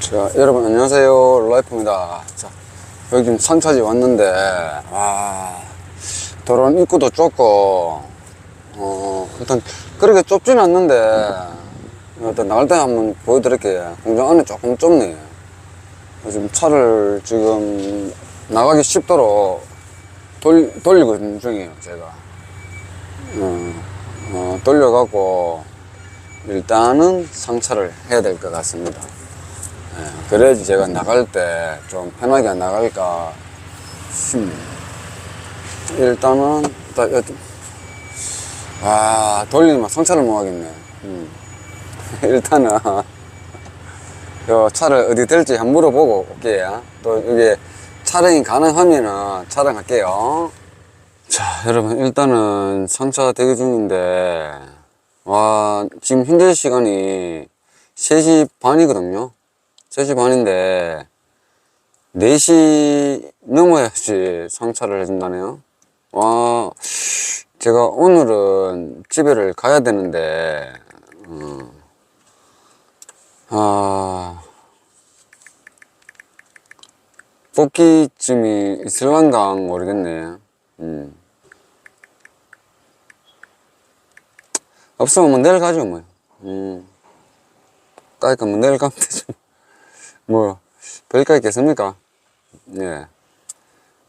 자, 여러분 안녕하세요. 라이프입니다. 자, 여기 지금 상차지 왔는데, 와, 도로는 입구도 좁고, 어, 일단 그렇게 좁진 않는데, 일단 나갈 때 한번 보여드릴게요. 공장 안에 조금 좁네. 지금 차를 지금 나가기 쉽도록 돌, 돌리고 있는 중이에요, 제가. 어, 어, 돌려갖고, 일단은 상차를 해야 될 것 같습니다. 예, 그래야지 제가 나갈 때 좀 편하게 나갈까 싶네요. 일단은, 아, 돌리면 성차를 못 하겠네. 음. 일단은, 요 차를 어디 될지 한번 물어보고 올게요. 또 이게 촬영이 가능하면은 촬영할게요. 자, 여러분, 일단은 상차 대기 중인데, 와, 지금 현재 시간이 3시 반이거든요. 3시 반인데, 4시 넘어야지 상차를 해준다네요. 와, 제가 오늘은 집에를 가야 되는데, 어, 아, 뽑기쯤이 있을란가 모르겠네. 음. 없으면 뭐 내일 가죠, 뭐. 음. 까니까 뭐 내일 가면 되죠. 뭐, 별거 있겠습니까? 예.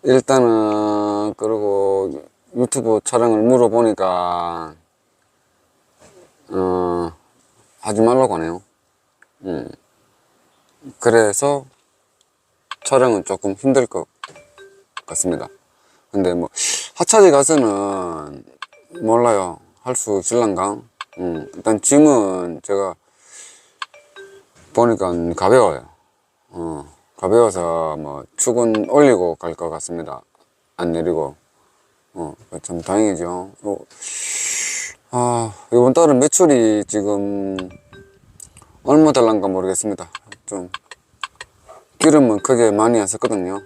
일단은, 그리고 유튜브 촬영을 물어보니까, 어, 하지 말라고 하네요. 음. 그래서 촬영은 조금 힘들 것 같습니다. 근데 뭐, 하차지 가서는 몰라요. 할수 있을란가? 음, 일단 짐은 제가 보니까 가벼워요. 어, 가벼워서 뭐 축은 올리고 갈 것 같습니다. 안 내리고. 어, 참 다행이죠. 어, 아, 이번 달은 매출이 지금 얼마 달란가 모르겠습니다. 좀 기름은 크게 많이 안 썼거든요.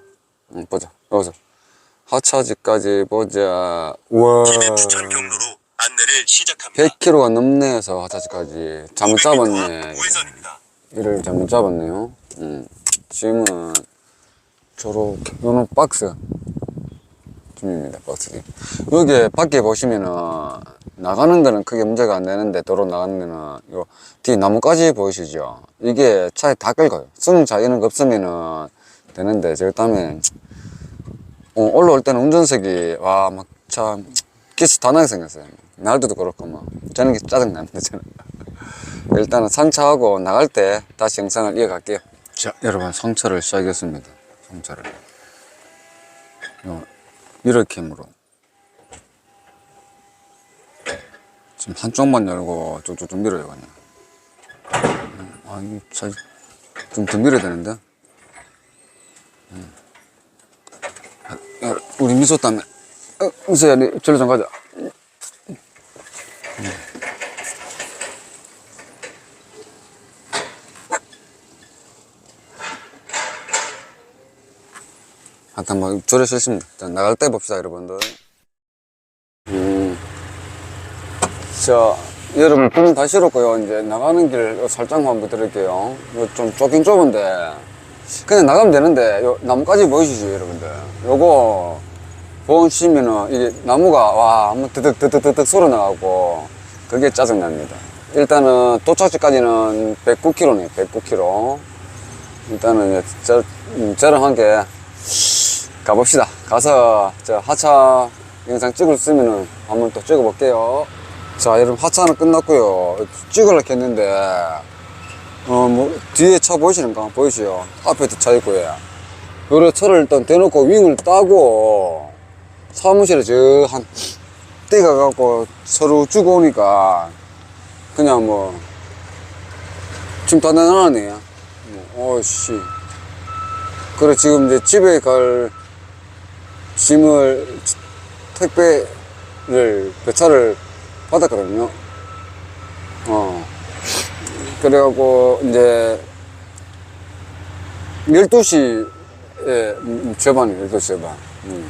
음, 보자. 여기서 하차지까지 보자. 우와. 안내를 시작합니다. 100km가 넘네 해서 하차지까지 잘못 500m 잡았네. 앞 우회전입니다. 이를 잘못 잡았네요. 음. 짐은 저렇게 요런 박스 짐입니다. 박스. 여기 밖에 보시면은 나가는 데는 크게 문제가 안 되는데 도로 나가는 데는 요 뒤에 나뭇가지 보이시죠? 이게 차에 다 끌고요. 승차 이런 거 없으면은 되는데 저 때문에 어, 올라올 때는 운전석이 와막참 기스 다 나게 생겼어요. 날도도 그렇고 뭐 저는 게 짜증 납니다. 저는. 일단은 상차하고 나갈 때 다시 영상을 이어갈게요. 자, 여러분 상차를 시작했습니다. 상차를. 요, 이렇게으로 지금 한쪽만 열고 쭉쭉쭉 밀어요 그냥. 음, 아, 이거 좀더 밀어야 되는데. 음. 아, 야, 우리 미소 때문에. 어, 미소야, 니 절로 좀 가자. 하여튼 뭐 싫습니다. 일단 나갈 때 봅시다 여러분들. 음. 자 여러분 분다 실었고요. 이제 나가는 길 살짝 한번 드릴게요. 이거 좀 좁긴 좁은데 그냥 나가면 되는데 요 나무까지 보이시죠 여러분들. 요거 보시면은 이게 나무가 와 한번 드득 드득 드득 소리 나가고 그게 짜증납니다. 일단은 도착지까지는 109km네 109km. 일단은 이제 저, 음, 저렴하게 가봅시다. 가서 저 하차 영상 찍을 수 있으면은 한번 또 찍어볼게요. 자, 여러분 하차는 끝났고요. 찍으려고 했는데 어 뭐 뒤에 차 보이시는가? 보이시죠? 앞에도 차 있고요. 요래 차를 일단 대놓고 윙을 따고 사무실에 저 한 떼가 갖고 서로 주고 오니까 그냥 뭐 지금 다 내놔네. 뭐, 어씨. 그래 지금 이제 집에 갈 짐을 택배를 배차를 받았거든요. 어. 그래갖고 이제 12시에 음, 절반이 12시 절반. 음.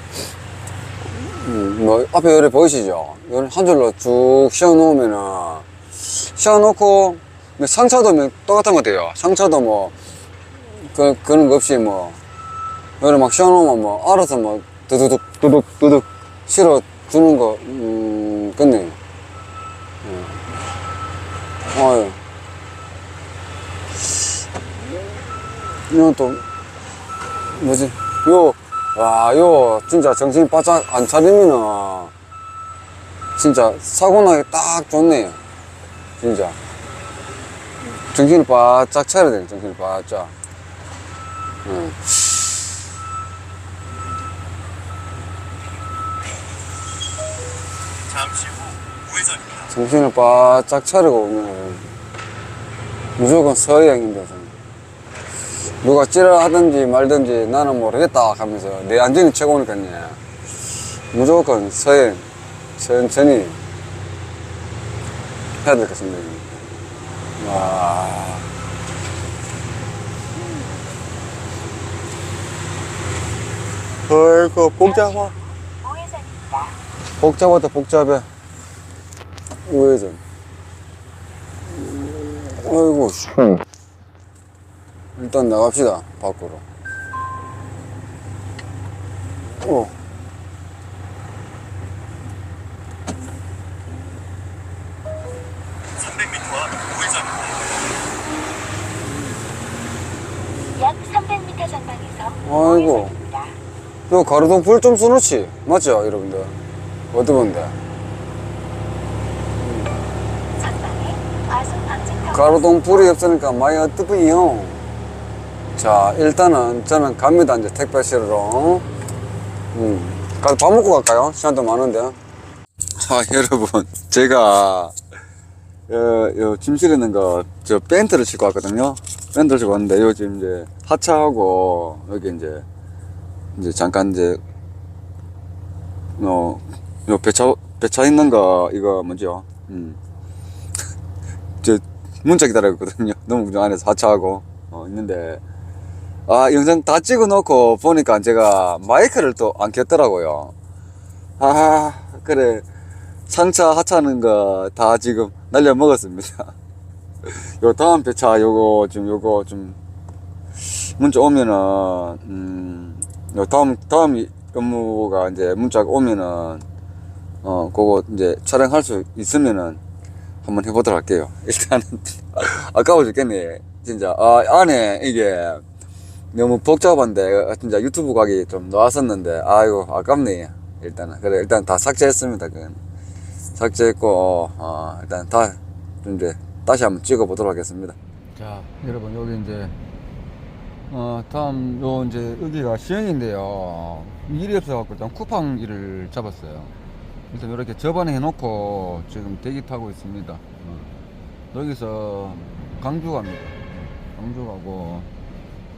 음, 뭐, 앞에 요리 보이시죠? 요리 한 줄로 쭉 씌워놓으면은, 씌워놓고, 뭐 상차도 뭐 똑같은 것 같아요. 상차도 뭐, 그, 그런 거 없이 뭐, 요리 막 씌워놓으면 뭐, 알아서 뭐, 두두둑, 두둑, 두둑, 실어 주는 거, 음, 끝내요. 예. 어유. 이건 또, 뭐지? 요, 와, 요, 진짜 정신 바짝 안 차리면은, 진짜 사고 나기 딱 좋네요. 진짜. 정신을 바짝 차려야 돼, 정신을 바짝. 응. 잠시 후 우회전입니다. 정신을 바짝 차리고 오면 무조건 서해형인데 저는. 누가 찌라하든지 말든지 나는 모르겠다 하면서 내 안전이 최고니까요. 무조건 서해 천천히 해야 될 것 같습니다 와. 아이고 우회전입니다. 복잡하다 복잡해. 우회전. 아이고 씨. 일단 나갑시다 밖으로. 어. 약 300m 전방에서 아이고. 요 가로등 불 좀 써놓지. 맞죠 여러분들? 어디 본데? 전방에 과속 방지턱. 가로등 불이 없으니까 많이 어떠분이요 자 일단은 저는 갑니다 이제 택배 실으러 음. 가서 밥 먹고 갈까요? 시간도 많은데 아 여러분 제가 어, 요, 짐 실는 거, 저, 밴드를 싣고 왔거든요. 밴드를 싣고 왔는데, 요즘 이제, 하차하고, 여기 이제, 이제 잠깐 이제, 어, 요 배차, 배차 있는 거, 이거 뭐죠? 음. 저, 문자 기다리고 있거든요. 너무 안에서 하차하고, 어, 있는데, 아, 영상 다 찍어 놓고 보니까 제가 마이크를 또 안 켰더라고요. 아, 그래. 상차 하차하는 거 다 지금 날려 먹었습니다. 요 다음 배차 요거 좀 요거 좀 문자 오면은 음요 다음 다음 이 업무가 이제 문자가 오면은 어 그거 이제 촬영할 수 있으면은 한번 해보도록 할게요. 일단은 아까워 죽겠네. 진짜 아 안에 이게 너무 복잡한데 진짜 유튜브 각이 좀 나왔었는데 아이고 아깝네. 일단은 그래 일단 다 삭제했습니다. 그건. 삭제했고 어, 일단 다 이제 다시 한번 찍어 보도록 하겠습니다. 자 여러분 여기 이제 어 다음 요 이제 여기가 시흥인데요. 일이 없어갖고 일단 쿠팡 일을 잡았어요. 일단 이렇게 접안해 놓고 지금 대기 타고 있습니다. 어. 여기서 강주 갑니다. 강주 가고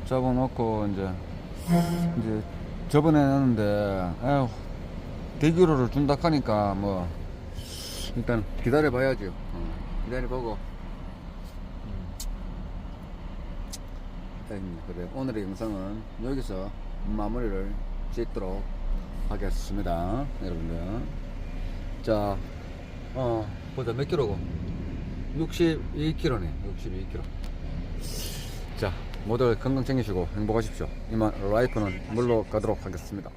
잡아놓고 이제 이제 접어내 놨는데 에휴 대기료를 준다 하니까 뭐 일단 기다려 봐야죠. 기다려 보고. 그래 오늘의 영상은 여기서 마무리를 짓도록 하겠습니다, 여러분들. 자, 어 보자 몇 킬로고? 62kg네, 62kg. 자, 모두 건강 챙기시고 행복하십시오. 이만 라이프는 물러 가도록 하겠습니다.